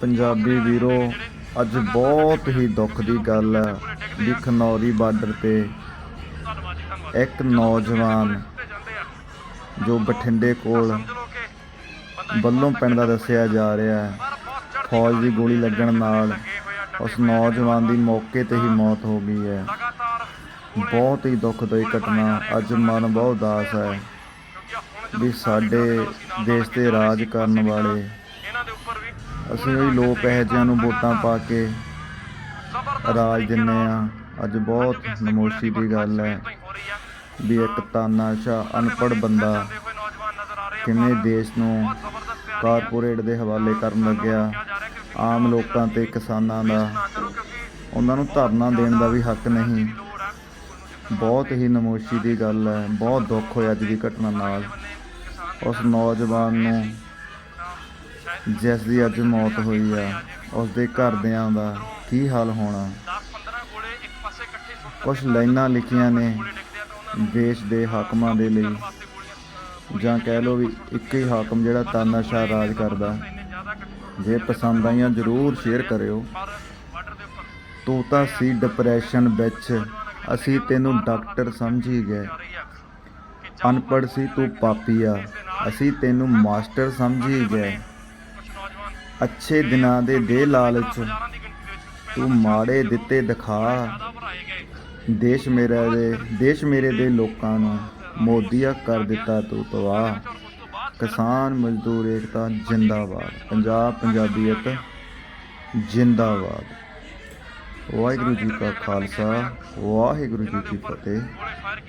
ਪੰਜਾਬੀ ਵੀਰੋ, ਅੱਜ ਬਹੁਤ ਹੀ ਦੁੱਖ ਦੀ ਗੱਲ ਹੈ ਵੀ ਖਨੌਰੀ ਬਾਰਡਰ ਤੇ ਇੱਕ ਨੌਜਵਾਨ ਜੋ ਬਠਿੰਡੇ ਕੋਲ ਬੱਲੋਂ ਪਿੰਡ ਦਾ ਦੱਸਿਆ ਜਾ ਰਿਹਾ ਹੈ, ਫੌਜ ਦੀ ਗੋਲੀ ਲੱਗਣ ਨਾਲ ਉਸ ਨੌਜਵਾਨ ਦੀ ਮੌਕੇ ਤੇ ਹੀ ਮੌਤ ਹੋ ਗਈ ਹੈ। ਬਹੁਤ ਹੀ ਦੁਖਦਾਈ ਘਟਨਾ, ਅੱਜ ਮਨ ਬਹੁਤ ਉਦਾਸ ਹੈ ਵੀ ਸਾਡੇ ਦੇਸ਼ ਤੇ ਰਾਜ ਕਰਨ ਵਾਲੇ ਅਸੀਂ ਵੀ ਲੋਕ ਇਹੋ ਜਿਹਿਆਂ ਨੂੰ ਵੋਟਾਂ ਪਾ ਕੇ ਰਾਜ ਦਿੰਨੇ ਆ। ਅੱਜ ਬਹੁਤ ਨਮੋਸ਼ੀ ਦੀ ਗੱਲ ਹੈ ਵੀ ਇੱਕ ਤਾਨਾਸ਼ਾ ਅਨਪੜ੍ਹ ਬੰਦਾ ਕਿਵੇਂ ਦੇਸ਼ ਨੂੰ ਕਾਰਪੋਰੇਟ ਦੇ ਹਵਾਲੇ ਕਰਨ ਲੱਗਿਆ। ਆਮ ਲੋਕਾਂ ਤੇ ਕਿਸਾਨਾਂ ਦਾ। ਉਹਨਾਂ ਨੂੰ ਧਰਨਾ ਦੇਣ ਦਾ ਵੀ ਹੱਕ ਨਹੀਂ। ਬਹੁਤ ਹੀ ਨਮੋਸ਼ੀ ਦੀ ਗੱਲ ਹੈ। ਬਹੁਤ ਦੁੱਖ ਹੋਇਆ ਅੱਜ ਦੀ ਘਟਨਾ ਨਾਲ। ਉਸ ਨੌਜਵਾਨ ਨੂੰ ਜਿਸ ਦੀ ਅੱਜ ਮੌਤ ਹੋਈ ਆ ਉਸ ਦੇ ਘਰਦਿਆਂ ਦਾ ਕੀ ਹਾਲ ਹੋਣਾ? ਕੁਝ ਲਾਈਨਾਂ ਲਿਖੀਆਂ ਨੇ ਦੇਸ਼ ਦੇ ਹਾਕਮਾਂ ਦੇ ਲਈ। ਜਾਂ ਕਹਿ ਲਓ ਵੀ ਇੱਕ ਹੀ ਹਾਕਮ ਜਿਹੜਾ ਤਾਨਾਸ਼ਾਹ ਰਾਜ ਕਰਦਾ। ਜੇ ਪਸੰਦ ਆਈਆਂ ਜਰੂਰ ਸ਼ੇਅਰ ਕਰਿਓ। ਤੂੰ ਤਾਂ ਸੀ ਡਿਪਰੈਸ਼ਨ ਵਿੱਚ, ਅਸੀਂ ਤੈਨੂੰ ਡਾਕਟਰ ਸਮਝੀ ਗਏ। ਅਨਪੜ੍ਹ ਸੀ ਤੂੰ ਪਾਪੀਆ ਅਸੀਂ ਤੈਨੂੰ ਮਾਸਟਰ ਸਮਝ ਹੀ ਗਏ। ਅੱਛੇ ਦਿਨਾਂ ਦੇ ਦੇ ਲਾਲਚ। ਤੂੰ ਮਾੜੇ ਦਿੱਤੇ ਦਿਖਾ। ਦੇਸ਼ ਮੇਰਾ ਦੇ, ਦੇਸ਼ ਮੇਰੇ ਦੇ ਲੋਕਾਂ ਨੂੰ ਮੋਦੀਆ ਕਰ ਦਿੱਤਾ ਤੂੰ ਤਬਾਹ। ਕਿਸਾਨ ਮਜ਼ਦੂਰ ਏਕਤਾ ਜਿੰਦਾਬਾਦ। ਪੰਜਾਬ ਪੰਜਾਬੀਅਤ ਜਿੰਦਾਬਾਦ। ਵਾਹਿਗੁਰੂ ਜੀ ਕਾ ਖਾਲਸਾ, ਵਾਹਿਗੁਰੂ ਜੀ ਕੀ ਫਤਿਹ।